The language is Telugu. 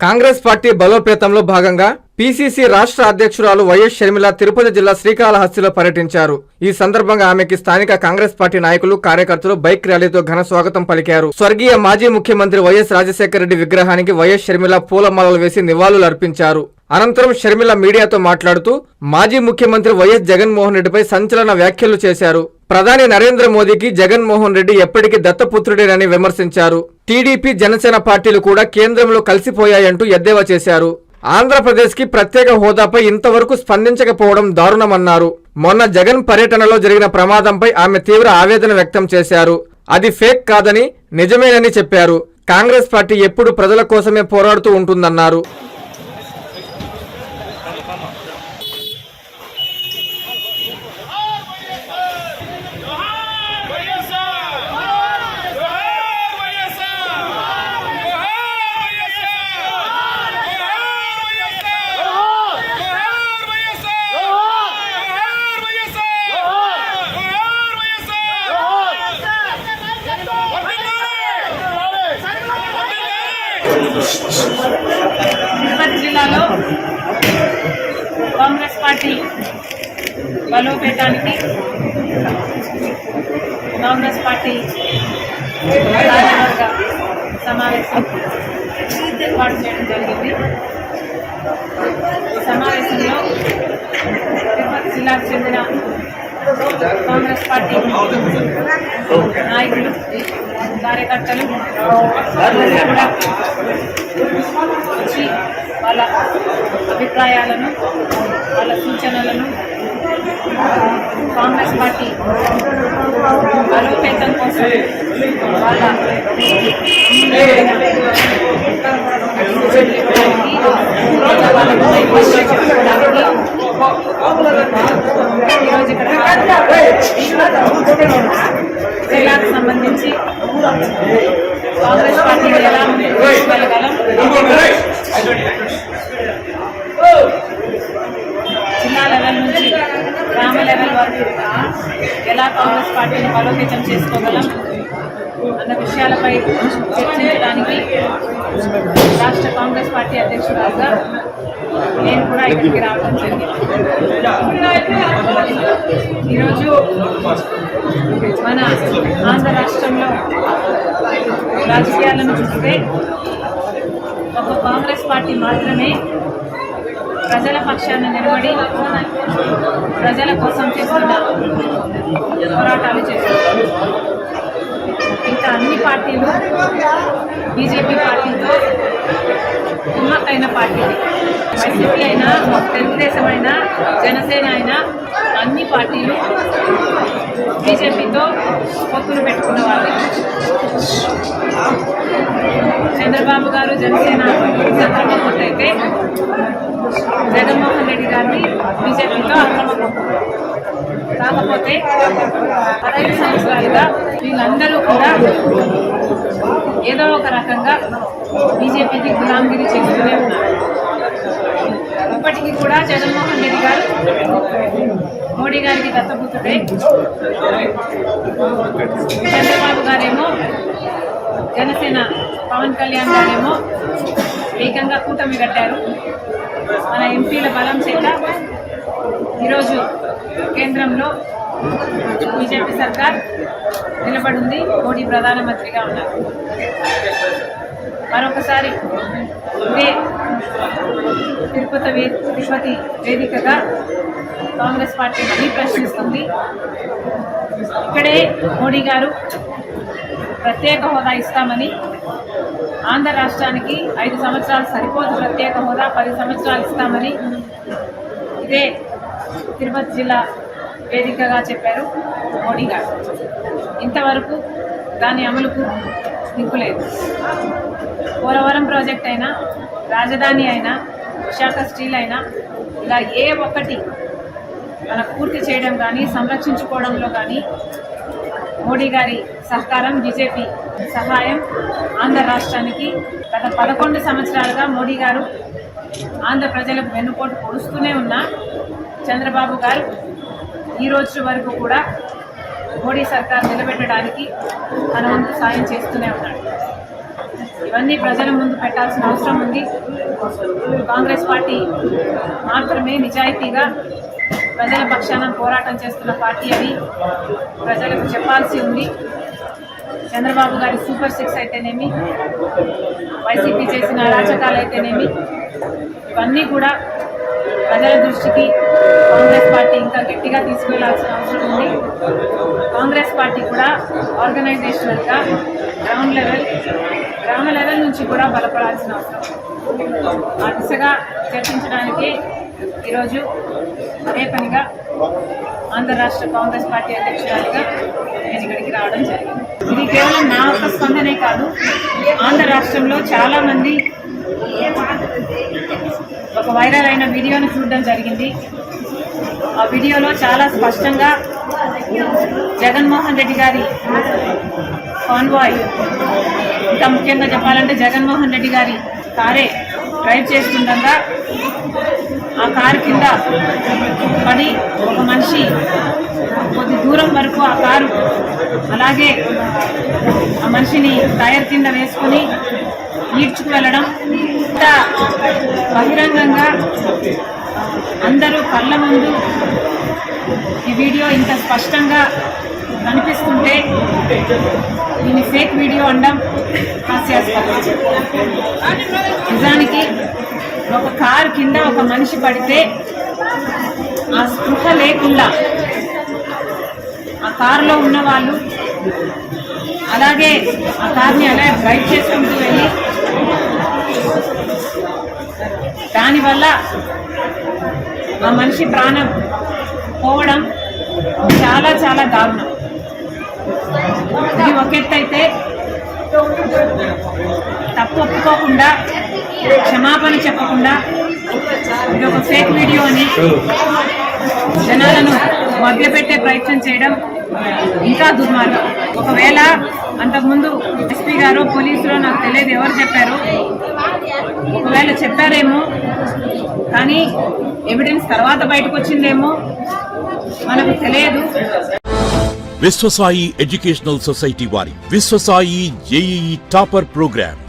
కాంగ్రెస్ పార్టీ బలోపేతంలో భాగంగా పీసీసీ రాష్ట్ర అధ్యక్షురాలు వైఎస్ షర్మిల తిరుపతి జిల్లా శ్రీకాళహస్తిలో పర్యటించారు. ఈ సందర్భంగా ఆమెకి స్థానిక కాంగ్రెస్ పార్టీ నాయకులు కార్యకర్తలు బైక్ ర్యాలీతో ఘన స్వాగతం పలికారు. స్వర్గీయ మాజీ ముఖ్యమంత్రి వైఎస్ రాజశేఖర రెడ్డి విగ్రహానికి వైఎస్ షర్మిల పూలమాలలు వేసి నివాళులు అర్పించారు అనంతరం షర్మిల మీడియాతో మాట్లాడుతూ మాజీ ముఖ్యమంత్రి వైఎస్ జగన్మోహన్ రెడ్డిపై సంచలన వ్యాఖ్యలు చేశారు. ప్రధాని నరేంద్ర మోదీకి జగన్మోహన్ రెడ్డి ఎప్పటికీ దత్తపుత్రుడేనని విమర్శించారు. టీడీపీ జనసేన పార్టీలు కూడా కేంద్రంలో కలిసిపోయాయంటూ ఎద్దేవా చేశారు. ఆంధ్రప్రదేశ్కి ప్రత్యేక హోదాపై ఇంతవరకు స్పందించకపోవడం దారుణమన్నారు. మొన్న జగన్ పర్యటనలో జరిగిన ప్రమాదంపై ఆమె తీవ్ర ఆవేదన వ్యక్తం చేశారు. అది ఫేక్ కాదని నిజమేనని చెప్పారు. కాంగ్రెస్ పార్టీ ఎప్పుడు ప్రజల కోసమే పోరాడుతూ ఉంటుందన్నారు. తిరుపతి జిల్లాలో కాంగ్రెస్ పార్టీ బలోపేతానికి కాంగ్రెస్ పార్టీ కార్యవర్గ సమావేశం ఏర్పాటు చేయడం జరిగింది. ఈ సమావేశంలో తిరుపతి జిల్లాకు చెందిన కాంగ్రెస్ పార్టీ నాయకులు కార్యకర్తలు కూడా వచ్చి వాళ్ళ అభిప్రాయాలను వాళ్ళ సూచనలను కాంగ్రెస్ పార్టీ బలోపేతం కోసం వాళ్ళ సూచనలు ఇవ్వడానికి, వాళ్ళకు ఈరోజు ఇక్కడ సంబంధించి కాంగ్రెస్ పార్టీని ఎలా జిల్లా లెవెల్ నుంచి గ్రామ లెవెల్ వరకు ఎలా కాంగ్రెస్ పార్టీని బలోపేతం చేసుకోగలం అన్న విషయాలపై చర్చించడానికి రాష్ట్ర కాంగ్రెస్ పార్టీ అధ్యక్షురాలుగా నేను కూడా ఇక్కడికి రావడం జరిగింది. ఈరోజు మన ఆంధ్ర రాష్ట్రంలో రాజకీయాలను చూస్తే ఒక కాంగ్రెస్ పార్టీ మాత్రమే ప్రజల పక్షాన నిలబడి ప్రజల కోసం చేస్తున్న పోరాటాలు చేస్తున్నారు ఇంకా అన్ని పార్టీలు బీజేపీ పార్టీ కుమ్మక్కైన పార్టీ. వైసీపీ అయినా తెలుగుదేశం అయినా జనసేన అయినా అన్ని పార్టీలు బీజేపీతో పొత్తులు పెట్టుకున్న వాళ్ళు. చంద్రబాబు గారు జనసేన సక్రమ పొత్తు అయితే జగన్మోహన్ రెడ్డి గారిని బీజేపీతో అక్రమ పొత్తు కాకపోతే సైన్స్ సంవత్సరాలుగా వీళ్ళందరూ కూడా ఏదో ఒక రకంగా బీజేపీకి గులాంగిరి చేస్తూనే ఉన్నారు. ఇప్పటికీ కూడా జగన్మోహన్ రెడ్డి గారు మోడీ గారికి దత్తపుత్రుడే. చంద్రబాబు గారేమో జనసేన పవన్ కళ్యాణ్ గారేమో ఏకంగా కూటమి కట్టారు. మన ఎంపీల బలం చేత ఈరోజు కేంద్రంలో బీజేపీ సర్కార్ నిలబడింది మోడీ ప్రధానమంత్రిగా ఉన్నారు. మరొకసారి ఇదే తిరుపతి వే తిరుపతి వేదికగా కాంగ్రెస్ పార్టీ మళ్ళీ ప్రశ్నిస్తుంది. ఇక్కడే మోడీ గారు ప్రత్యేక హోదా ఇస్తామని ఆంధ్ర రాష్ట్రానికి ఐదు సంవత్సరాలు సరిపోదు ప్రత్యేక హోదా పది సంవత్సరాలు ఇస్తామని ఇదే తిరుపతి జిల్లా వేదికగా చెప్పారు మోడీ గారు. ఇంతవరకు దాని అమలుకు దిక్కులేదు. పోలవరం ప్రాజెక్ట్ అయినా రాజధాని అయినా విశాఖ స్టీల్ అయినా ఇలా ఏ ఒక్కటి మన పూర్తి చేయడం కానీ సంరక్షించుకోవడంలో కానీ మోడీ గారి సహకారం బీజేపీ సహాయం ఆంధ్ర రాష్ట్రానికి గత పదకొండు సంవత్సరాలుగా మోడీ గారు ఆంధ్ర ప్రజలకు వెన్నుపోటు పొడుస్తూనే ఉన్న చంద్రబాబు గారు ఈ రోజు వరకు కూడా మోడీ సర్కార్ నిలబెట్టడానికి తన వంతు సాయం చేస్తూనే ఉన్నాడు. ఇవన్నీ ప్రజల ముందు పెట్టాల్సిన అవసరం ఉంది. కాంగ్రెస్ పార్టీ మాత్రమే నిజాయితీగా ప్రజల పక్షాన పోరాటం చేస్తున్న పార్టీ అని ప్రజలకు చెప్పాల్సి ఉంది. చంద్రబాబు గారి సూపర్ సిక్స్ అయితేనేమి వైసీపీ చేసిన అరాచకాలు అయితేనేమి ఇవన్నీ కూడా ప్రజల దృష్టికి కాంగ్రెస్ పార్టీ ఇంకా గట్టిగా తీసుకువెళ్ళాల్సిన అవసరం ఉంది. కాంగ్రెస్ పార్టీ కూడా ఆర్గనైజేషనల్గా గ్రౌండ్ లెవెల్ గ్రామ లెవెల్ నుంచి కూడా బలపడాల్సిన అవసరం ఆ దిశగా చర్చించడానికి ఈరోజు అదే పనిగా ఆంధ్ర రాష్ట్ర కాంగ్రెస్ పార్టీ అధ్యక్షురాలుగా నేను ఇక్కడికి రావడం జరిగింది. ఇది కేవలం నా ఒక్క స్పందనే కాదు ఆంధ్ర రాష్ట్రంలో చాలామంది ఒక వైరల్ అయిన వీడియోను చూడడం జరిగింది. ఆ వీడియోలో చాలా స్పష్టంగా జగన్మోహన్ రెడ్డి గారి కాన్వాయ్ ఇంకా ముఖ్యంగా చెప్పాలంటే జగన్మోహన్ రెడ్డి గారి కారే డ్రైవ్ చేస్తుండగా ఆ కారు కింద పడి ఒక మనిషి కొద్ది దూరం వరకు ఆ కారు అలాగే ఆ మనిషిని టైర్ కింద వేసుకుని ఈడ్చుకు వెళ్ళడం ఇంత బహిరంగంగా అందరూ కళ్ళ ముందు ఈ వీడియో ఇంత స్పష్టంగా కనిపిస్తుంటే దీన్ని ఫేక్ వీడియో అనడం హాస్యాస్పదం. నిజానికి ఒక కారు కింద ఒక మనిషి పడితే ఆ స్పృహ లేకుండా ఆ కారులో ఉన్న వాళ్ళు అలాగే ఆ కార్ని అలా డ్రైవ్ చేసుకుంటూ వెళ్ళి దానివల్ల ఆ మనిషి ప్రాణం పోవడం చాలా చాలా దారుణం. ఇది ఒక అయితే తప్పు ఒప్పుకోకుండా క్షమాపణ చెప్పకుండా ఇది ఒక ఫేక్ వీడియో అని జనాలను మభ్యపెట్టే ప్రయత్నం చేయడం ఇంకా దుర్మార్గం. ఒకవేళ అంతకుముందు ఎస్పీ గారు పోలీసులు నాకు తెలియదు ఎవరు చెప్పారు. ఒకవేళ చెప్పారేమో కానీ ఎవిడెన్స్ తర్వాత బయటకు వచ్చిందేమో మనకు తెలియదు. విశ్వసాయి ఎడ్యుకేషనల్ సొసైటీ వారి Viswasai JEE topper programme.